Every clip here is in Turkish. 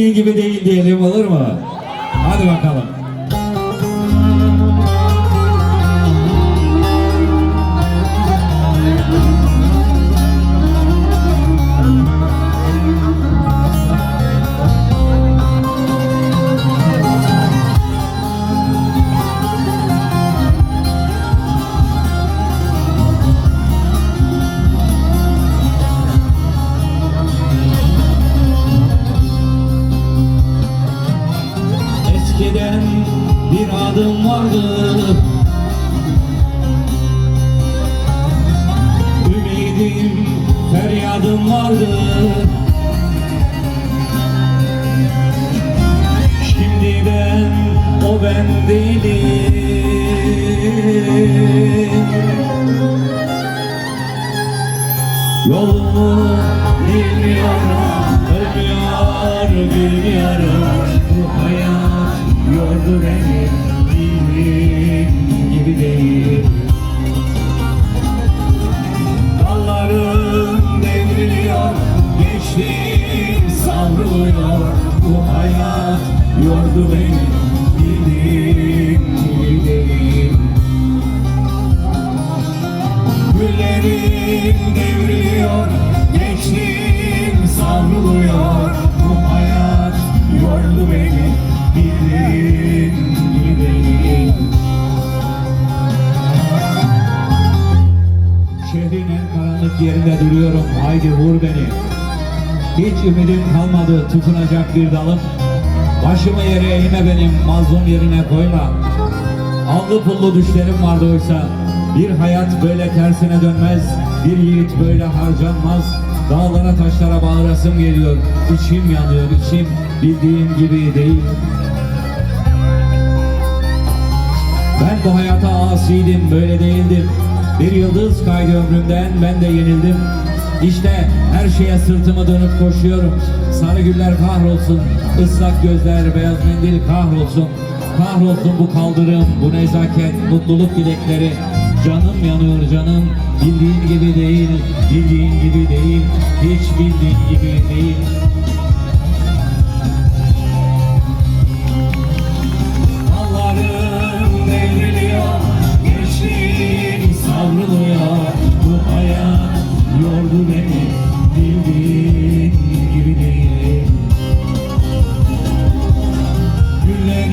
Gibi değil diyelim olur mu? Hadi bakalım. Bir adım vardı Ümidim, feryadım vardı Şimdi ben o ben değilim. Yolumu bilmiyorum, Dallarım devriliyor, gençliğim savruluyor. Bu hayat yordu beni, değil. Güllerim devriliyor, gençliğim savruluyor. Bu hayat yordu beni, bildiğin Şehrin en karanlık yerinde duruyorum, haydi vur beni. Hiç ümidim kalmadı. Tutunacak bir dalım. Başımı yere eğme benim, mazlum yerine koyma. Allı pullu düşlerim vardı oysa. Bir hayat böyle tersine dönmez. Bir yiğit böyle harcanmaz. Dağlara taşlara bağırasım geliyor. İçim yanıyor içim. Bildiğim gibi değil. Ben bu hayata asiydim böyle değildim Bir yıldız kaydı ömrümden ben de yenildim. İşte her şeye sırtımı dönüp koşuyorum. Sarı güller kahrolsun ıslak gözler beyaz mendil kahrolsun. Kahrolsun bu kaldırım bu nezaket mutluluk dilekleri. Canım yanıyor canım bildiğin gibi değil Bildiğin gibi değil. Hiç bildiğin gibi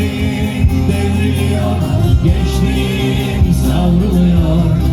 Gençliğim devriyor, gençliğim savruluyor.